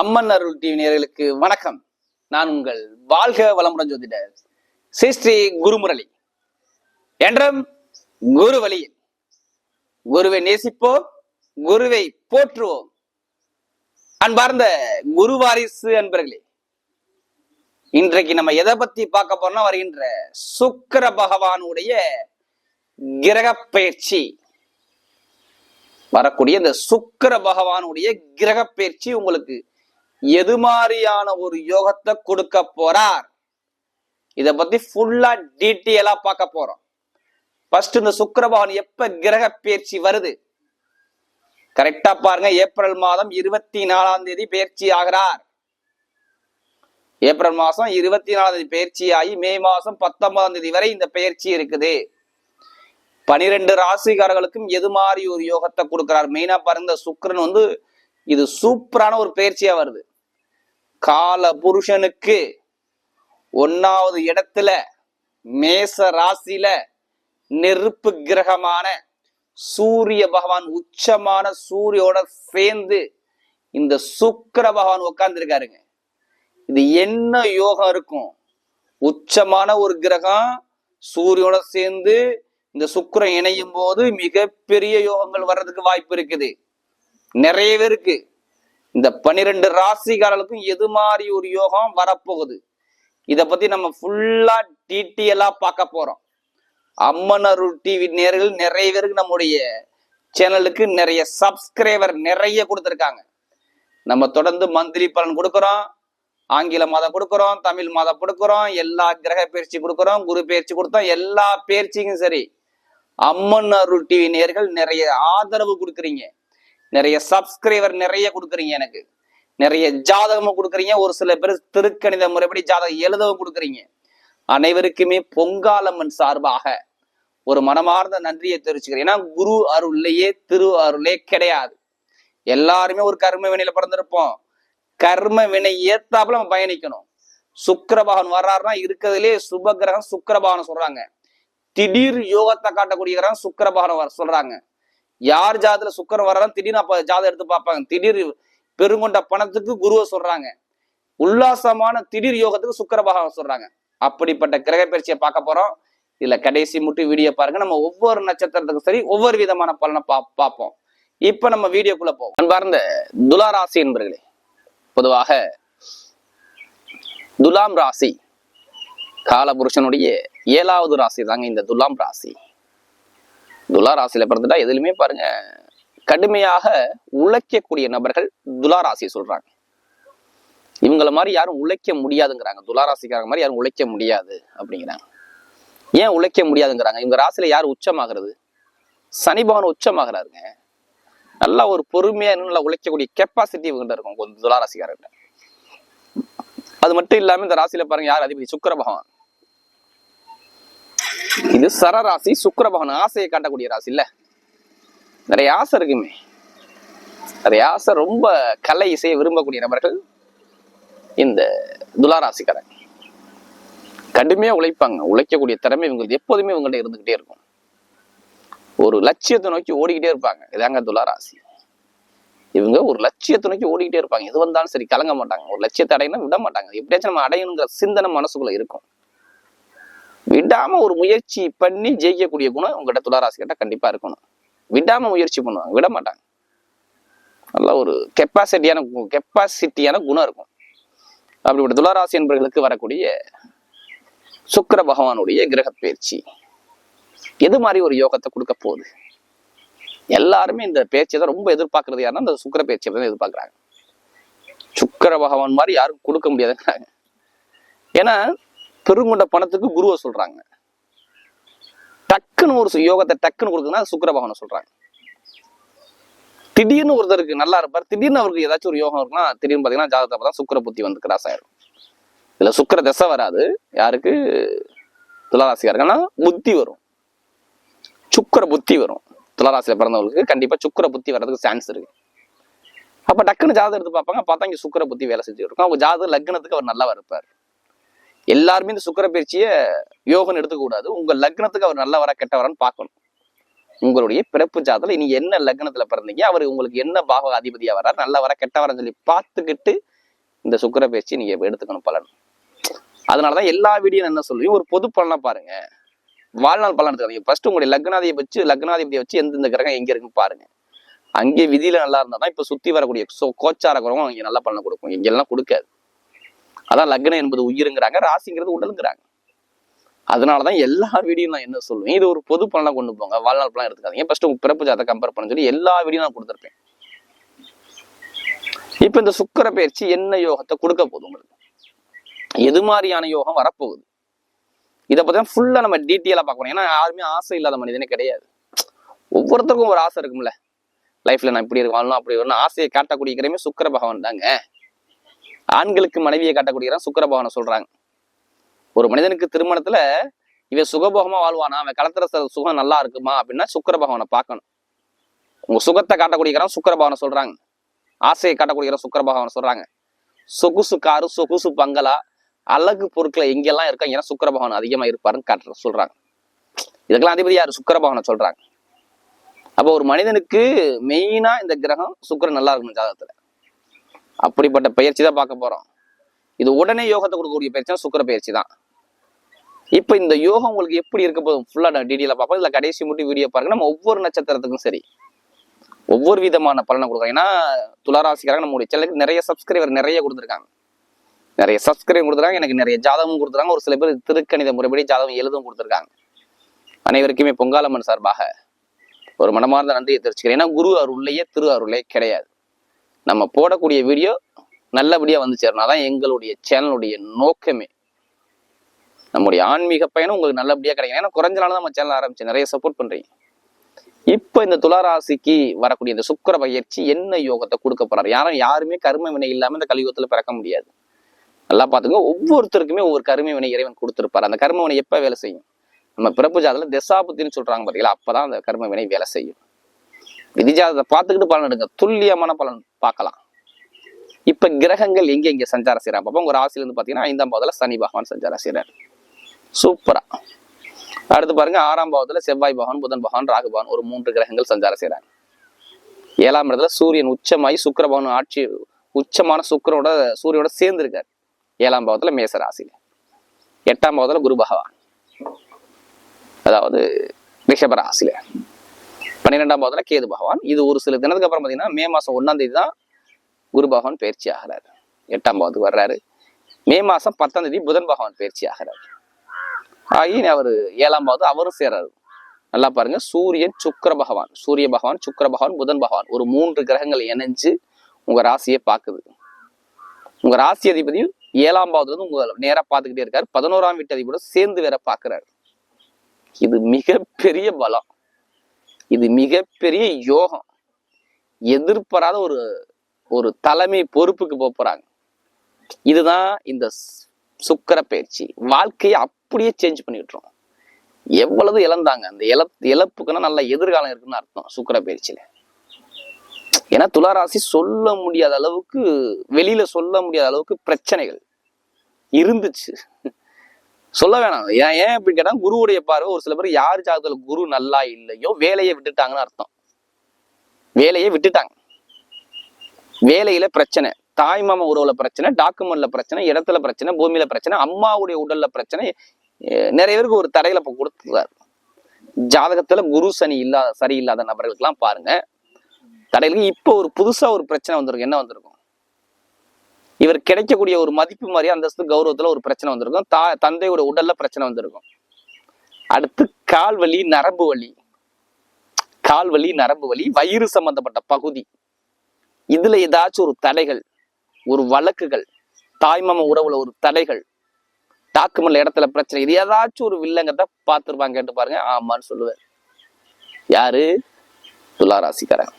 அம்மன் அருள் TV நேர்களுக்கு வணக்கம். நான் உங்கள் வாழ்க வளமுடன் ஜோதிடர் ஸ்ரீ ஸ்ரீ குருமுரளி. என்றும் குரு வழியில் குருவை நேசிப்போம் குருவை போற்றுவோம். அன்பார்ந்த குரு வாரிசு அன்பர்களே இன்றைக்கு நம்ம எதை பத்தி பார்க்க போறோம்னா வருகின்ற சுக்கிர பகவானுடைய கிரக பயிற்சி. வரக்கூடிய இந்த சுக்கிர பகவானுடைய கிரக பயிற்சி உங்களுக்கு எது மாதிரியான ஒரு யோகத்தை கொடுக்க போறார்? இதை பத்தி ஃபுல்லா டீட்டெயிலா பார்க்க போறோம். ஃபர்ஸ்ட் இந்த சுக்கரபவன் எப்ப கிரக பயிற்சி வருது? கரெக்டா பாருங்க ஏப்ரல் மாதம் இருபத்தி நாலாம் தேதி பயிற்சி ஆகிறார். ஏப்ரல் மாசம் இருபத்தி நாலாம் தேதி பயிற்சி ஆகி மே மாசம் பத்தொன்பதாம் தேதி வரை இந்த பயிற்சி இருக்குது. பனிரெண்டு ராசிக்காரர்களுக்கும் எது மாதிரி ஒரு யோகத்தை கொடுக்கிறார்? மெயினா பாருங்க இந்த வந்து இது சூப்பரான ஒரு பயிற்சியா வருது. கால புருஷனுக்கு ஒன்னாவது இடத்துல மேச ராசியில நெருப்பு கிரகமான சூரிய பகவான் உச்சமான சூரியோட சேர்ந்து இந்த சுக்கர பகவான் உட்கார்ந்துருக்காருங்க இது என்ன யோகம் இருக்கும்? உச்சமான ஒரு கிரகம் சூரியோட சேர்ந்து இந்த சுக்கிரன் இணையும் போது மிகப்பெரிய யோகங்கள் வர்றதுக்கு வாய்ப்பு இருக்குது. நிறைய பேருக்கு இந்த பன்னிரெண்டு ராசிக்காரர்களுக்கும் எது மாதிரி ஒரு யோகம் வரப்போகுது? இத பத்தி நம்ம ஃபுல்லா டீட்டெயிலா பார்க்க போறோம். அம்மன் அருள் டிவி நேர்கள் நிறைய பேருக்கு நம்முடைய சேனலுக்கு நிறைய சப்ஸ்கிரைபர் நிறைய கொடுத்துருக்காங்க. நம்ம தொடர்ந்து மந்திரி பலன் கொடுக்குறோம். ஆங்கில மாதம் கொடுக்குறோம் தமிழ் மாதம் கொடுக்குறோம் எல்லா கிரக பயிற்சி கொடுக்குறோம் குரு பயிற்சி கொடுத்தோம் எல்லா பயிற்சிக்கும் சரி. அம்மன் அருள் டிவி நேர்கள் நிறைய ஆதரவு கொடுக்குறீங்க. நிறைய சப்ஸ்கிரைபர் நிறைய கொடுக்குறீங்க எனக்கு. நிறைய ஜாதகமும் கொடுக்குறீங்க. ஒரு சில பேர் திருக்கணித முறைப்படி ஜாதகம் எழுதவும் கொடுக்குறீங்க. அனைவருக்குமே பொங்காலம்மன் சார்பாக ஒரு மனமார்ந்த நன்றியை தெரிவிச்சுக்கிறேன். ஏன்னா குரு அருள்லையே திரு அருளே கிடையாது. எல்லாருமே ஒரு கர்ம வினையில பிறந்திருப்போம். கர்ம வினை ஏத்தாப்புல நம்ம பயணிக்கணும். சுக்கிரபகவான் வர்றாருன்னா இருக்கிறதுலே சுபகிரகம் கிரகம் சொல்றாங்க. திடீர் யோகத்தை காட்டக்கூடிய கிரகம் சுக்கிரபகவான் வர சொல்றாங்க. யார் ஜாதத்துல சுக்கரம் வர்றாலும் திடீர்னு அப்ப ஜாதகம் எடுத்து பார்ப்பாங்க. திடீர் பெருங்கொண்ட பணத்துக்கு குருவை சொல்றாங்க. உல்லாசமான திடீர் யோகத்துக்கு சுக்கர பகவான் சொல்றாங்க. அப்படிப்பட்ட கிரக பயிற்சியை பார்க்க போறோம். இதுல கடைசி மட்டும் வீடியோ பாருங்க. நம்ம ஒவ்வொரு நட்சத்திரத்துக்கும் சரி ஒவ்வொரு விதமான பலனை பா பார்ப்போம். இப்ப நம்ம வீடியோக்குள்ள போவோம். அன்பார்ந்த துலா ராசி என்பர்களே பொதுவாக துலாம் ராசி காலபுருஷனுடைய ஏழாவது ராசி தாங்க இந்த துலாம் ராசி. துலா ராசியில பிறந்துட்டா எதுலையுமே பாருங்க கடுமையாக உழைக்கக்கூடிய நபர்கள் துலா சொல்றாங்க. இவங்கள மாதிரி யாரும் உழைக்க முடியாதுங்கிறாங்க. துலாராசிக்காரங்க மாதிரி யாரும் உழைக்க முடியாது அப்படிங்கிறாங்க. ஏன் உழைக்க முடியாதுங்கிறாங்க? இவங்க ராசியில யார் உச்சமாகிறது? சனி பகவான் உச்சமாகிறாருங்க. நல்லா ஒரு பொறுமையா நல்லா உழைக்கக்கூடிய கெப்பாசிட்டி இவங்கிட்ட இருக்கும் கொஞ்சம் அது மட்டும் இல்லாம இந்த ராசியில பாருங்க யார் அதிபதி? சுக்கர பகவான் இது சரராசி சுக்கரபகன் ஆசையை காட்டக்கூடிய ராசி இல்ல. நிறைய ஆசை இருக்குமே. நிறைய ஆசை ரொம்ப கலை இசையை விரும்பக்கூடிய நபர்கள் இந்த துலாராசிக்காரன் கடுமையா உழைப்பாங்க. உழைக்கக்கூடிய திறமை இவங்களுக்கு எப்போதுமே இவங்கள்ட்ட இருந்துகிட்டே இருக்கும். ஒரு லட்சியத்தை நோக்கி ஓடிக்கிட்டே இருப்பாங்க. இதாங்க துலாராசி இவங்க ஒரு லட்சியத்தை நோக்கி ஓடிக்கிட்டே இருப்பாங்க. எது வந்தாலும் சரி கலங்க மாட்டாங்க. ஒரு லட்சியத்தை அடையணும் விட மாட்டாங்க. எப்படியாச்சும் நம்ம அடையணுங்கிற சிந்தனை மனசுக்குள்ள இருக்கும். விடாம ஒரு முயற்சி பண்ணி ஜெயிக்கக்கூடிய குணம் உங்ககிட்ட துளாராசிக்கிட்ட கண்டிப்பா இருக்கணும். விடாம முயற்சி பண்ணுவாங்க. விட மாட்டாங்க. நல்ல ஒரு கெப்பாசிட்டியான கெப்பாசிட்டியான குணம் இருக்கும். அப்படிப்பட்ட துளாராசி என்பவர்களுக்கு வரக்கூடிய சுக்கிர பகவானுடைய கிரக பயிற்சி. எது மாதிரி ஒரு யோகத்தை கொடுக்க போகுது? எல்லாருமே இந்த பேச்சை தான் ரொம்ப எதிர்பார்க்கறது. யாருன்னா இந்த சுக்கிர பேச்சை தான் எதிர்பார்க்குறாங்க. சுக்கிர பகவான் மாதிரி யாரும் கொடுக்க முடியாதுங்கிறாங்க. ஏன்னா பெருங்கொண்ட பணத்துக்கு குருவை சொல்றாங்க. டக்குன்னு ஒரு யோகத்தை டக்குன்னு கொடுக்குன்னா சுக்கர சுக்கிர பகவானை சொல்றாங்க. திடீர்னு ஒருத்தருக்கு நல்லா இருப்பார். திடீர்னு அவருக்கு ஏதாச்சும் ஒரு யோகம் இருக்குன்னா திடீர்னு பாத்தீங்கன்னா ஜாதகத்தை பார்த்தா சுக்கிர புத்தி வந்து கிராஸ் ஆயிரும். இதுல சுக்கிர திசை வராது. யாருக்கு? துளாராசிக்காரங்க ஆனா புத்தி வரும். சுக்கிர புத்தி வரும். துளாராசியில பிறந்தவங்களுக்கு கண்டிப்பா சுக்கிர புத்தி வர்றதுக்கு சான்ஸ் இருக்கு. அப்ப டக்குன்னு ஜாதகம் எடுத்து பார்ப்பாங்க. பார்த்தா இங்க சுக்கிர புத்தி வேலை செஞ்சு இருக்கும். அவங்க ஜாதக லக்னத்துக்கு அவர் நல்லா இருப்பார். எல்லாருமே இந்த சுக்கிர பயிற்சியை யோகம் எடுத்துக்கூடாது உங்கள் உங்க லக்னத்துக்கு அவர் நல்லவரா கெட்டவரான்னு பார்க்கணும். உங்களுடைய பிறப்பு ஜாதத்துல இனி என்ன லக்னத்துல பிறந்தீங்க அவர் உங்களுக்கு என்ன பாவ அதிபதியா வர்றார் நல்ல வர கெட்ட சொல்லி பார்த்துக்கிட்டு இந்த சுக்கர பேச்சு நீங்க எடுத்துக்கணும் பலன். அதனாலதான் எல்லா வீடியோ என்ன சொல்லுவீங்க ஒரு பொது பலனா பாருங்க. வாழ்நாள் பலன் எடுத்துக்காதீங்க. ஃபர்ஸ்ட் உங்களுடைய லக்னாதியை வச்சு லக்னாதிபதியை வச்சு எந்தெந்த கிரகம் எங்க இருக்குன்னு பாருங்க. அங்கே விதியில நல்லா இருந்தா தான் இப்ப சுத்தி வரக்கூடிய கோச்சார கிரகம் அங்கே நல்ல பலனை கொடுக்கும். இங்கெல்லாம் கொடுக்காது. அதான் லக்னம் என்பது உயிருங்கிறாங்க ராசிங்கிறது உடலுங்கிறாங்க. அதனாலதான் எல்லா வீடியும் நான் என்ன சொல்லுவேன் இது ஒரு பொது பலனா கொண்டு போங்க வாழ்நாள் பலன் எடுத்துக்காதீங்க. ஃபர்ஸ்ட் உங்க பிறப்பு ஜாதகம் கம்பேர் பண்ண சொல்லி எல்லா வீடியும் நான் கொடுத்துருப்பேன். இப்ப இந்த சுக்கர பயிற்சி என்ன யோகத்தை கொடுக்க போகுது உங்களுக்கு? எது மாதிரியான யோகம் வரப்போகுது? இதை பத்தி ஃபுல்லா நம்ம டீட்டெயிலா பார்க்கணும். ஏன்னா யாருமே ஆசை இல்லாத மனிதனே கிடையாது. ஒவ்வொருத்தருக்கும் ஒரு ஆசை இருக்கும்ல. லைஃப்ல நான் இப்படி இருக்கும் வாழணும் அப்படி வரணும் ஆசையை காட்டக்கூடிய கிரகமே சுக்கர பகவான் தாங்க. ஆண்களுக்கு மனைவியை காட்டக்கூடிய கிரகம் சொல்றாங்க. ஒரு மனிதனுக்கு திருமணத்துல இவன் சுகபோகமா வாழ்வானா? அவன் கலத்துற சுகம் நல்லா இருக்குமா? அப்படின்னா சுக்கரபகவானை பார்க்கணும். உங்க சுகத்தை காட்டக்கூடிய கிரகம் சொல்றாங்க. ஆசையை காட்டக்கூடிய கிரகம் சொல்றாங்க. சொகுசு காரு சொகுசு பங்களா அழகு பொருட்களை எங்கெல்லாம் இருக்கா ஏன்னா சுக்கரபகவான் அதிகமா இருப்பாருன்னு காட்டுற சொல்றாங்க. இதுக்கெல்லாம் அதிபதி யாரு? சுக்கரபகவானை சொல்றாங்க. அப்போ ஒரு மனிதனுக்கு மெயினா இந்த கிரகம் சுக்கரன் நல்லா இருக்கணும் ஜாதகத்துல. அப்படிப்பட்ட பயிற்சி தான் பார்க்க போகிறோம் இது உடனே யோகத்தை கொடுக்கக்கூடிய பயிற்சி சுக்கர பயிற்சி தான். இப்போ இந்த யோகம் உங்களுக்கு எப்படி இருக்க போதும் ஃபுல்லாக நான் பார்ப்போம். இல்லை கடைசி மட்டும் வீடியோ பாருங்க. நம்ம ஒவ்வொரு நட்சத்திரத்துக்கும் சரி. ஒவ்வொரு விதமான பலனை கொடுக்குறோம். ஏன்னா துளாராசிக்காரங்க நம்மளுடைய சேனலுக்கு நிறைய சப்ஸ்கிரைபர் நிறைய கொடுத்துருக்காங்க. நிறைய சப்ஸ்கிரைப் கொடுத்துருக்காங்க. எனக்கு நிறைய ஜாதகமும் கொடுத்துருக்காங்க. ஒரு சில பேர் திருக்கணித முறைப்படி ஜாதகம் எழுதும் கொடுத்துருக்காங்க. அனைவருக்குமே பொங்காலம்மன் சார்பாக ஒரு மனமார்ந்த நன்றியை தெரிவிச்சுக்கிறேன். ஏன்னா குரு அருள்லையே திரு அருளே கிடையாது. நம்ம போடக்கூடிய வீடியோ நல்லபடியாக வந்து சேரணும். அதான் எங்களுடைய சேனலுடைய நோக்கமே. நம்முடைய ஆன்மீக பயணம் உங்களுக்கு நல்லபடியாக கிடைக்கும் ஏன்னா குறைஞ்ச நாள் தான் நம்ம சேனல் ஆரம்பிச்சு நிறைய சப்போர்ட் பண்ணுறீங்க இப்போ இந்த துளாராசிக்கு வரக்கூடிய இந்த சுக்கிர பயிற்சி என்ன யோகத்தை கொடுக்க போறாரு? யாரும் யாருமே கர்ம வினை இல்லாமல் இந்த கலியுகத்தில் பிறக்க முடியாது. நல்லா பார்த்துங்க ஒவ்வொருத்தருக்குமே ஒவ்வொரு கருமை வினை இறைவன் கொடுத்துருப்பாரு. அந்த கர்ம வினை எப்போ வேலை செய்யும்? நம்ம பிறப்பு ஜாதத்தில் திசாபுத்தின்னு சொல்றாங்க பார்த்தீங்களா அப்பதான் அந்த கர்ம வினை வேலை செய்யும். விதி ஜாதத்தை பார்த்துக்கிட்டு பலன் எடுங்க. துல்லியமான பலன். பார்க்கலாம். இப்ப கிரகங்கள் எங்க எங்க சஞ்சாரம் செய்யறாங்க அப்போ உங்க ராசில இருந்து பாத்தீங்கன்னா ஐந்தாம் பாவத்தில் சனி பகவான் சஞ்சாரம் செய்யறாரு சூப்பரா அடுத்து பாருங்க ஆறாம் பாவத்தில் செவ்வாய் பகவான் புதன் பகவான் ராகு பகவான் ஒரு மூன்று கிரகங்கள் சஞ்சாரம் செய்யறாங்க ஏழாம் இடத்துல சூரியன் உச்சமாயி சுக்கிர பகவான் ஆட்சி உச்சமான சுக்கரோட சூரியனோட சேர்ந்து இருக்காரு ஏழாம் பாவத்தில் மேச ராசியில. எட்டாம் பாவத்தில் குரு பகவான். அதாவது ரிஷப ராசியில. பன்னிரெண்டாம் பாவத்துல கேது பகவான். இது ஒரு சில தினத்துக்கு அப்புறம் பார்த்தீங்கன்னா மே மாசம் ஒன்னாம் தேதி தான் குரு பகவான் பயிற்சி ஆகிறார். எட்டாம் பாவத்துக்கு வர்றாரு. மே மாசம் பத்தாம் தேதி புதன் பகவான் பயிற்சி ஆகிறார். ஆகி அவர் ஏழாம் பாவது அவரும் சேர்றாரு நல்லா பாருங்க. சூரியன் சுக்கர பகவான். சூரிய பகவான் சுக்கர பகவான் புதன் பகவான். ஒரு மூன்று கிரகங்கள் இணைஞ்சு உங்க ராசியை பார்க்குது. உங்க ராசி அதிபதி ஏழாம் பாவத்துல இருந்து உங்க நேரா பார்த்துக்கிட்டே இருக்காரு. பதினோராம் வீட்டு அதிபதியோட சேர்ந்து வேற பாக்குறாரு இது மிகப்பெரிய பலம். இது மிகப்பெரிய யோகம். எதிர்பாராத ஒரு ஒரு தலைமை பொறுப்புக்கு போக போறாங்க. இதுதான் இந்த ஸ்- பயிற்சி. வாழ்க்கையை அப்படியே சேஞ்ச் பண்ணி எவ்வளவு இழந்தாங்க. அந்த இழ இழப்புக்குன்னா நல்ல எதிர்காலம் இருக்குன்னு அர்த்தம் சுக்கர பயிற்சியில. ஏன்னா துளாராசி சொல்ல முடியாத அளவுக்கு வெளியில சொல்ல முடியாத அளவுக்கு பிரச்சனைகள் இருந்துச்சு. சொல்ல வேணாம். ஏன் ஏன் அப்படின்னு கேட்டா குருவுடைய பார்வை ஒரு சில பேர் யார் ஜாதகத்துல குரு நல்லா இல்லையோ வேலையை விட்டுட்டாங்கன்னு அர்த்தம். வேலையை விட்டுட்டாங்க. வேலையில பிரச்சனை. தாய் மாமா உறவுல பிரச்சனை டாக்குமெண்ட்ல பிரச்சனை இடத்துல பிரச்சனை பூமியில பிரச்சனை அம்மாவுடைய உடல்ல பிரச்சனை நிறைய பேருக்கு ஒரு தடையில இப்ப கொடுத்துருக்காரு. ஜாதகத்துல குரு சனி இல்லாத சரியில்லாத நபர்களுக்கெல்லாம் பாருங்க. தடையிலுக்கு இப்போ ஒரு புதுசா ஒரு பிரச்சனை வந்திருக்கும் என்ன வந்திருக்கும்? இவர் கிடைக்கக்கூடிய ஒரு மதிப்பு மாதிரி அந்தஸ்து கௌரவத்துல ஒரு பிரச்சனை வந்திருக்கும். தா தந்தையோட உடல்ல பிரச்சனை வந்திருக்கும். அடுத்து கால் வலி நரம்பு வலி. கால் வலி நரம்பு வலி வயிறு சம்பந்தப்பட்ட பகுதி. இதுல ஏதாச்சும் ஒரு தடைகள் ஒரு வழக்குகள் தாய்மாம உறவுல ஒரு தடைகள் டாக்குமெண்ட்ல இடத்துல பிரச்சனை இது ஏதாச்சும் ஒரு வில்லங்கத்தை பார்த்துருப்பாங்க கேட்டு பாருங்க. ஆமான்னு சொல்லுவேன் யாரு? துளாராசிக்காரன்.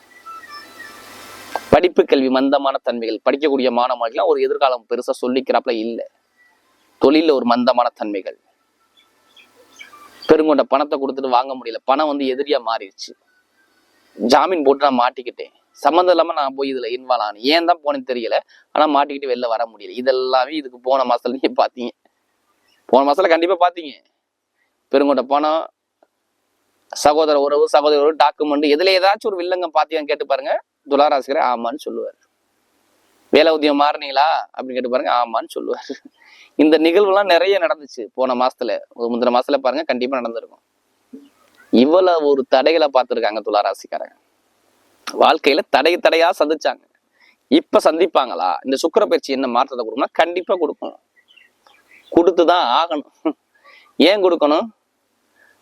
படிப்பு கல்வி மந்தமான தன்மைகள். படிக்கக்கூடிய மாணவர்கள்லாம் ஒரு எதிர்காலம் பெருசா சொல்லிக்கிறாப்புல இல்ல. தொழில ஒரு மந்தமான தன்மைகள். பெருங்கொண்ட பணத்தை கொடுத்துட்டு வாங்க முடியல. பணம் வந்து எதிரியா மாறிடுச்சு. ஜாமீன் போட்டு நான் மாட்டிக்கிட்டேன். சம்மந்தம் இல்லாம நான் போய் இதுல இன்வால்வ் ஆனேன். ஏன் தான் போனேன்னு தெரியல. ஆனா மாட்டிக்கிட்டு வெளில வர முடியல. இதெல்லாமே இதுக்கு போன மாசத்துல நீங்க பாத்தீங்க. போன மாசத்துல கண்டிப்பா பாத்தீங்க. பெருங்கொண்ட பணம் சகோதர உறவு சகோதர உறவு டாக்குமெண்ட் இதுல ஏதாச்சும் ஒரு வில்லங்கம் பாத்தியான்னு கேட்டு பாருங்க. துளாராசிரியர் ஆமான்னு சொல்லுவார். வேலை உத்தியம் மாறினீங்களா? அப்படின்னு கேட்டு பாருங்க ஆமான்னு சொல்லுவார். இந்த நிகழ்வுலாம் நிறைய நடந்துச்சு. போன மாசத்துல ஒரு முந்தின மாசத்துல பாருங்க கண்டிப்பா நடந்திருக்கும். இவ்வளவு ஒரு தடைகளை பார்த்திருக்காங்க துளாராசிக்காரங்க வாழ்க்கையில தடை தடையா சந்திச்சாங்க. இப்ப சந்திப்பாங்களா? இந்த சுக்கர பயிற்சி என்ன மாற்றத்தை கொடுக்கணும் கண்டிப்பா கொடுக்கணும். கொடுத்துதான் ஆகணும். ஏன் கொடுக்கணும்?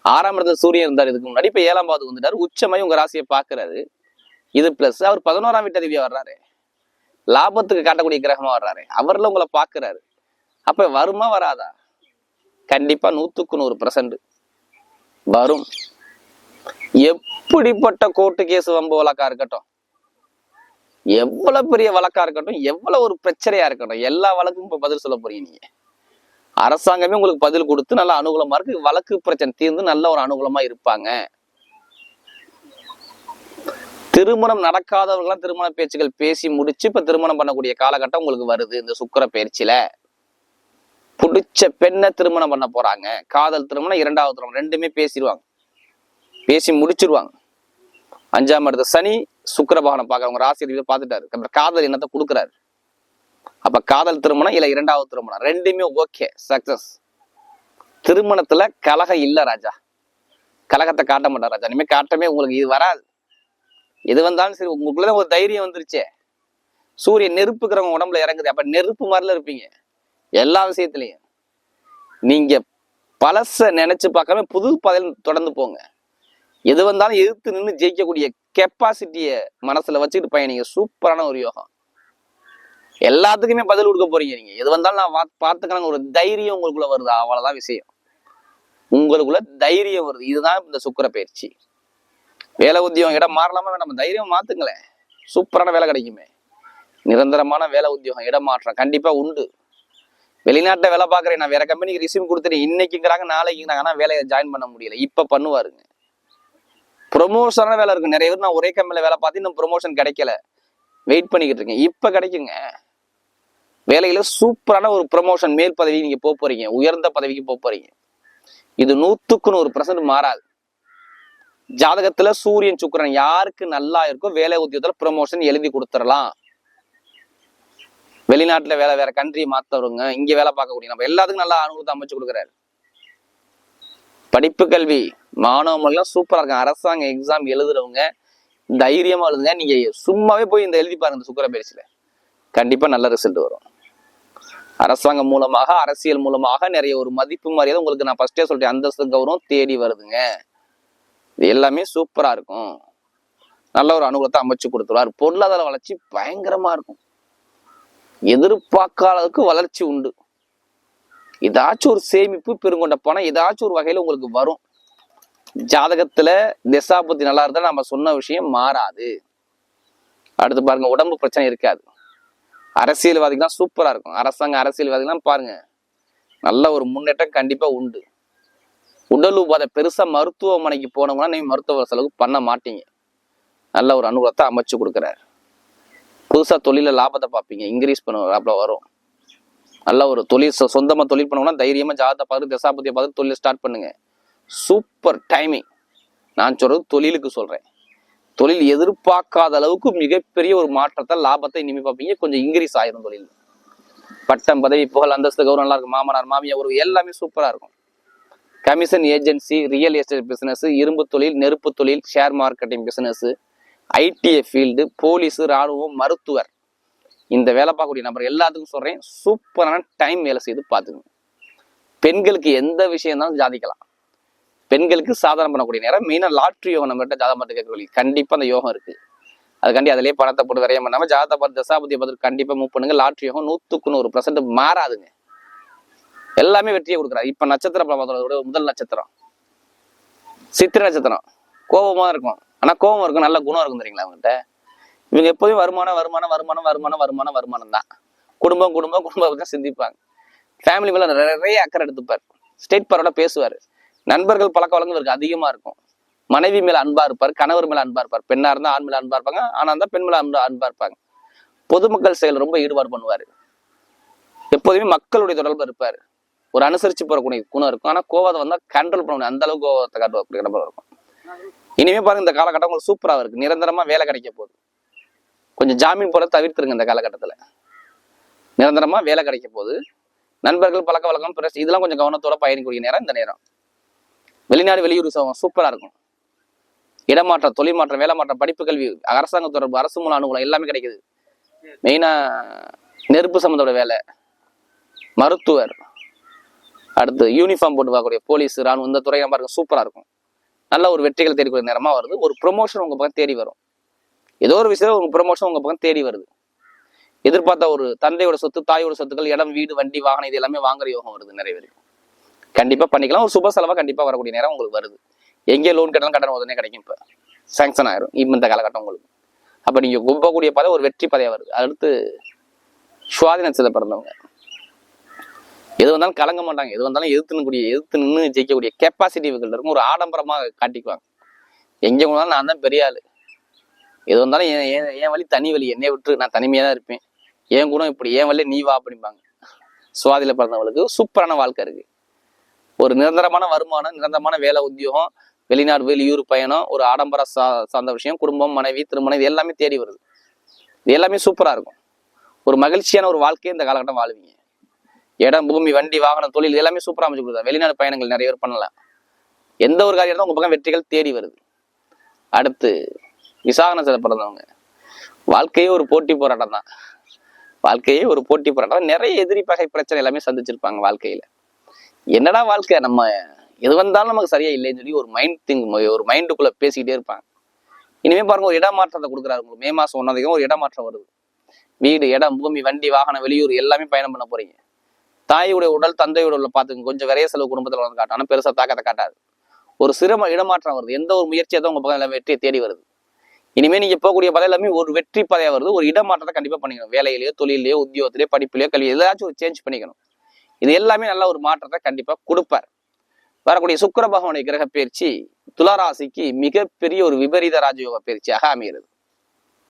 ஆறாம் இடத்துல சூரியன் இருந்தார் இதுக்கு முன்னாடி இப்ப ஏழாம் பாவத்துக்கு வந்துட்டாரு. உச்சமாய் உங்க ராசியை பாக்குறாரு இது பிளஸ் அவர் பதினோராம் வீட்டு அதிபதியா வர்றாரு. லாபத்துக்கு காட்டக்கூடிய கிரகமா வர்றாரு. அவர்ல உங்களை பாக்குறாரு அப்ப வருமா வராதா? கண்டிப்பா நூத்துக்கு நூறு பர்சன்ட் வரும். எப்படிப்பட்ட கோர்ட்டு கேஸ் வம்பு வழக்கா இருக்கட்டும். எவ்வளவு பெரிய வழக்கா இருக்கட்டும் எவ்வளவு ஒரு பிரச்சனையா இருக்கட்டும் எல்லா வழக்கும் இப்ப பதில் சொல்ல போறீங்க நீங்க. அரசாங்கமே உங்களுக்கு பதில் கொடுத்து நல்ல அனுகூலமா இருக்கு. வழக்கு பிரச்சனை தீர்ந்து நல்ல ஒரு அனுகூலமா இருப்பாங்க. திருமணம் நடக்காதவர்களாம் திருமண பேச்சுகள் பேசி முடிச்சு இப்ப திருமணம் பண்ணக்கூடிய காலகட்டம் உங்களுக்கு வருது. இந்த சுக்கர பயிற்சியில பிடிச்ச பெண்ணை திருமணம் பண்ண போறாங்க. காதல் திருமணம் இரண்டாவது திருமணம் ரெண்டுமே பேசிடுவாங்க. பேசி முடிச்சிருவாங்க. அஞ்சாம் இடத்து சனி சுக்கிர பகவானை பார்க்க அவங்க ராசி பார்த்துட்டாரு. அப்புறம் காதல் என்னத்தை கொடுக்குறாரு. அப்ப காதல் திருமணம் இல்ல இரண்டாவது திருமணம் ரெண்டுமே ஓகே சக்சஸ் திருமணத்துல கலகம் இல்ல ராஜா. கலகத்தை காட்ட மாட்டார் ராஜா. இனிமேல் காட்டமே உங்களுக்கு இது வராது. எது வந்தாலும் சரி உங்களுக்குள்ள ஒரு தைரியம் வந்துருச்சே. சூரியன் நெருப்புக்கிறவங்க உடம்புல இறங்குது. அப்ப நெருப்பு மாதிரில இருப்பீங்க. எல்லா விஷயத்துலையும். நீங்க பழச நினைச்சு பார்க்காம புது பதில் தொடர்ந்து போங்க. எது வந்தாலும் எதிர்த்து நின்று ஜெயிக்கக்கூடிய கெப்பாசிட்டியை மனசுல வச்சுக்கிட்டு பயணிங்க. சூப்பரான ஒரு யோகம். எல்லாத்துக்குமே பதில் கொடுக்க போறீங்க நீங்க. எது வந்தாலும் நான் வா- ஒரு தைரியம் உங்களுக்குள்ள வருது. அவ்வளவுதான் விஷயம். உங்களுக்குள்ள தைரியம் வருது. இதுதான் இந்த சுக்கர பயிற்சி. வேலை உத்தியோகம் இடம் மாறலாமா நம்ம தைரியம் மாத்துங்களேன். சூப்பரான வேலை கிடைக்குமே. நிரந்தரமான வேலை உத்தியோகம் இடம் மாற்றம் கண்டிப்பா உண்டு. வெளிநாட்டில் வேலை பார்க்குறேன். நான் வேற கம்பெனிக்கு ரிசீவ் கொடுத்துட்டு இன்னைக்குங்கிறாங்க நாளைக்குங்கிறாங்க. ஆனால் வேலையை ஜாயின் பண்ண முடியல. இப்போ பண்ணுவாருங்க. ப்ரொமோஷனான வேலை இருக்கும். நிறைய பேர் நான் ஒரே கம்பெனியில் வேலை பார்த்து இன்னும் ப்ரொமோஷன் கிடைக்கல. வெயிட் பண்ணிக்கிட்டு இருக்கேன். இப்போ கிடைக்குங்க. வேலையில சூப்பரான ஒரு ப்ரொமோஷன் மேல் பதவி நீங்கள் போக போறீங்க. உயர்ந்த பதவிக்கு போக போறீங்க. இது நூற்றுக்குன்னு நூறு பர்சன்ட் மாறாது. ஜாதகத்துல சூரியன் சுக்கிரன் யாருக்கு நல்லா இருக்கோ வேலை உத்தியோகத்துல ப்ரொமோஷன் எழுதி கொடுத்துடலாம். வெளிநாட்டுல வேலை வேற கண்ட்ரி மாத்தவருங்க இங்க வேலை பார்க்கக்கூடிய நம்ம எல்லாத்துக்கும் நல்லா அனுகூலத்தை அமைச்சு கொடுக்குறாரு. படிப்பு கல்வி மாணவர்கள்லாம் சூப்பரா இருக்கும் அரசாங்க எக்ஸாம் எழுதுறவங்க தைரியமா எழுதுங்க. நீங்க சும்மாவே போய் இந்த எழுதி பாருங்க இந்த சுக்கர பயிற்சியில. கண்டிப்பா நல்ல ரிசல்ட் வரும். அரசாங்கம் மூலமாக அரசியல் மூலமாக நிறைய ஒரு மதிப்பு மரியாதை உங்களுக்கு நான் ஃபர்ஸ்டே சொல்லிட்டேன். அந்தஸ்து கௌரவம் தேடி வருதுங்க. இது எல்லாமே சூப்பரா இருக்கும். நல்ல ஒரு அனுகூலத்தை அமைச்சு கொடுத்துருவார். பொருளாதார வளர்ச்சி பயங்கரமா இருக்கும். எதிர்பார்க்காததுக்கு வளர்ச்சி உண்டு. ஏதாச்சும் ஒரு சேமிப்பு பெருங்கொண்ட பணம் ஏதாச்சும் ஒரு வகையில உங்களுக்கு வரும். ஜாதகத்துல திசாபுத்தி நல்லா இருந்தா நம்ம சொன்ன விஷயம் மாறாது. அடுத்து பாருங்க உடம்பு பிரச்சனை இருக்காது. அரசியல்வாதிகள்லாம் சூப்பரா இருக்கும். அரசாங்க அரசியல்வாதிகள்லாம் பாருங்க நல்ல ஒரு முன்னேற்றம் கண்டிப்பா உண்டு. உடல் உபாதை பெருசாக மருத்துவமனைக்கு போனோம்னா நீங்கள் மருத்துவ செலவு பண்ண மாட்டீங்க. நல்ல ஒரு அனுகூலத்தை அமைச்சு கொடுக்குறாரு. புதுசாக தொழிலில் லாபத்தை பார்ப்பீங்க. இன்க்ரீஸ் பண்ணுவாப்ல வரும். நல்ல ஒரு தொழில் சொந்தமாக தொழில் பண்ணோம்னா தைரியமாக ஜாதத்தை பார்த்து தசாபதியை பார்த்து தொழில் ஸ்டார்ட் பண்ணுங்க. சூப்பர் டைமிங் நான் சொல்கிறது தொழிலுக்கு சொல்கிறேன் தொழில் எதிர்பார்க்காத அளவுக்கு மிகப்பெரிய ஒரு மாற்றத்தை லாபத்தை இனிமே பார்ப்பீங்க. கொஞ்சம் இன்க்ரீஸ் ஆயிரும் தொழில். பட்டம் பதவி புகழ் அந்தஸ்து கௌரவம் நல்லா இருக்கும். மாமனார் மாமியார் ஒரு எல்லாமே சூப்பராக இருக்கும். Commission agency real estate business இரும்பு தொழில் நெருப்பு தொழில் share marketing business ITI field police ராணுவம் மருத்துவர். இந்த வேலை பார்க்கக்கூடிய நபர் எல்லாத்துக்கும் சொல்கிறேன் சூப்பரான டைம் வேலை செய்து பார்த்துக்கணும் பெண்களுக்கு எந்த விஷயம் இருந்தாலும் ஜாதிக்கலாம். பெண்களுக்கு சாதனை பண்ணக்கூடிய நேரம் மெயினாக லாட்ரி யோகம் நம்மகிட்ட ஜாதகம் பார்த்து கேட்கக்கூடிய கண்டிப்பாக அந்த யோகம் இருக்குது அதுக்காண்டி அதிலேயே பணத்தை போட்டு விரையம் பண்ணாமல் ஜாதகத்தை பார்த்து தசாபதியை பார்த்து கண்டிப்பாக மூவ் பண்ணுங்கள் லாட்ரி யோகம் நூற்றுக்கு நூறு பர்சன்ட் மாறாதுங்க. எல்லாமே வெற்றியை கொடுக்குறாரு இப்போ நட்சத்திர பிரபாதோட முதல் நட்சத்திரம். சித்திரை நட்சத்திரம். கோபமா இருக்கும். ஆனால் கோபம் இருக்கும் நல்ல குணம் இருக்கும் தெரியுங்களா அவங்ககிட்ட? இவங்க எப்போதும் வருமானம் வருமானம் வருமானம் வருமானம் வருமானம் வருமானம் தான். குடும்பம் குடும்பம் குடும்பம் தான் சிந்திப்பாங்க. ஃபேமிலி மேலே நிறைய அக்கறை எடுத்துப்பார். ஸ்டேட் பரோட பேசுவார். நண்பர்கள் பழக்க வழக்கம் இவருக்கு அதிகமாக இருக்கும். மனைவி மேலே அன்பாக இருப்பார் கணவர் மேலே அன்பாக இருப்பார். பெண்ணாக இருந்தால் ஆண் மேலே அன்பாக இருப்பாங்க ஆனால் இருந்தால் பெண் மேலே அன்பா அன்பாக இருப்பாங்க. பொதுமக்கள் செயல் ரொம்ப ஈடுபாடு பண்ணுவார். எப்போதுமே மக்களுடைய தொடர்பு இருப்பார். ஒரு அனுசரிச்சு போறக்கூடிய குணம் இருக்கும். ஆனா கோவத்தை வந்தால் கண்ட்ரோல் பண்ண முடியும் அந்த அளவுக்கு கோவத்தை காட்டுவார் நபர் இருக்கும். இனிமே பாருங்க இந்த காலகட்டம் உங்களுக்கு சூப்பரா இருக்கு. நிரந்தரமா வேலை கிடைக்க போகுது. கொஞ்சம் ஜாமீன் போல தவிர்த்துருங்க இந்த காலகட்டத்துல. நிரந்தரமா வேலை கிடைக்க போகுது. நண்பர்கள் பழக்க வழக்கம் பிரஸ் இதெல்லாம் கொஞ்சம் கவனத்தோட பயணிக்கூடிய நேரம் இந்த நேரம். வெளிநாடு வெளியூர் ச- சூப்பரா இருக்கும். இடமாற்றம் தொழில் மாற்றம் வேலை மாற்றம் படிப்பு கல்வி அரசாங்க தொடர்பு அரசு மூலம் அனுகூலம் எல்லாமே கிடைக்குது. மெயினா நெருப்பு சம்மந்தோட வேலை மருத்துவர் அடுத்து யூனிஃபார்ம் போட்டு பார்க்கக்கூடிய போலீஸ் ராணுவம் இந்த துறையெல்லாம் பாருங்க சூப்பராக இருக்கும். நல்ல ஒரு வெற்றிகள் தேடிக்கூடிய நேரமா வருது. ஒரு ப்ரொமோஷன் உங்கள் பக்கம் தேடி வரும். ஏதோ ஒரு விஷயம் உங்கள் ப்ரொமோஷன் உங்கள் பக்கம் தேடி வருது. எதிர்பார்த்த ஒரு தந்தையோட சொத்து தாயோட சொத்துக்கள் இடம் வீடு வண்டி வாகனம் இது எல்லாமே வாங்குற யோகம் வருது நிறைய பேருக்கு. கண்டிப்பாக பண்ணிக்கலாம். ஒரு சுப செலவாக கண்டிப்பாக வரக்கூடிய நேரம் உங்களுக்கு வருது. எங்கே லோன் கட்டணும் கடன் உடனே கிடைக்கும் இப்போ. சாங்ஷன் ஆயிரும். இப்ப இந்த காலகட்டம் உங்களுக்கு. அப்போ நீங்கள் கும்பக்கூடிய பதவி ஒரு வெற்றி பதவியாக வருது. அடுத்து சுவாதி நட்சத்திரம் பிறந்தவங்க. எது வந்தாலும் கலங்க மாட்டாங்க. எது வந்தாலும் எதிர்த்து நிற்கக்கூடிய எதிர்த்து நின்று ஜெயிக்கக்கூடிய கெப்பாசிட்டி இவர்கள் இருக்கும். ஒரு ஆடம்பரமாக காட்டிக்குவாங்க. எங்கே போனாலும் நான் தான் பெரிய ஆள். எது வந்தாலும் என் என் என் வழி தனி வழி. என்னை விட்டு நான் தனிமையாக தான் இருப்பேன். என் கூட இப்படி என் வழி நீ வா அப்படிம்பாங்க. சுவாதியில பிறந்தவங்களுக்கு சூப்பரான வாழ்க்கை இருக்குது ஒரு நிரந்தரமான வருமானம் நிரந்தரமான வேலை உத்தியோகம் வெளிநாடு வெளியூர் பயணம் ஒரு ஆடம்பர சா சார்ந்த விஷயம் குடும்பம் மனைவி திருமணம் இது எல்லாமே தேடி வருது. இது எல்லாமே சூப்பராக இருக்கும். ஒரு மகிழ்ச்சியான ஒரு வாழ்க்கையை இந்த காலகட்டம் வாழ்வீங்க. இடம் பூமி வண்டி வாகனம் தொழில் எல்லாமே சூப்பராக அமைச்சு கொடுத்தா. வெளிநாடு பயணங்கள் நிறைய பேர் பண்ணலாம். எந்த ஒரு காரியம் உங்கள் பக்கம் வெற்றிகள் தேடி வருது. அடுத்து விசாகனத்தில் பிறந்தவங்க. வாழ்க்கையே ஒரு போட்டி போராட்டம் தான். வாழ்க்கையே ஒரு போட்டி போராட்டம் நிறைய எதிரி பகை பிரச்சனை எல்லாமே சந்திச்சிருப்பாங்க வாழ்க்கையில. என்னடா வாழ்க்கை? நம்ம எது வந்தாலும் நமக்கு சரியா இல்லைன்னு சொல்லி ஒரு மைண்ட் திங் ஒரு மைண்டுக்குள்ள பேசிக்கிட்டே இருப்பாங்க. இனிமே பாருங்க ஒரு இடமாற்றத்தை கொடுக்குறாரு உங்களுக்கு. மே மாசம் ஒன்னாந்தேதி ஒரு இடமாற்றம் வருது. வீடு இடம் பூமி வண்டி வாகனம் வெளியூர் எல்லாமே பயணம் பண்ண போறீங்க. தாயுடைய உடல் தந்தையோட உடல் பார்த்துங்க கொஞ்சம் விரைய செலவு குடும்பத்தில் வந்து காட்டும். பெருசாக பெருசா தாக்கத்தை காட்டாது. ஒரு சிரம இடமாற்றம் வருது. எந்த ஒரு முயற்சியை தான் உங்கள் பக்கம் வெற்றியை தேடி வருது. இனிமேல் நீங்கள் போகக்கூடிய பதவி எல்லாமே ஒரு வெற்றி பதவியாக வருது. ஒரு இடமாற்றத்தை கண்டிப்பாக பண்ணிக்கணும். வேலையிலேயோ தொழிலையோ உத்தியோகத்திலேயோ படிப்பிலையோ கல்வி ஏதாச்சும் ஒரு சேஞ்ச் பண்ணிக்கணும். இது எல்லாமே நல்ல ஒரு மாற்றத்தை கண்டிப்பாக கொடுப்பார். வரக்கூடிய சுக்கர பகவானுடைய கிரக பயிற்சி துளாராசிக்கு மிகப்பெரிய ஒரு விபரீத ராஜயோக பயிற்சியாக அமைகிறது.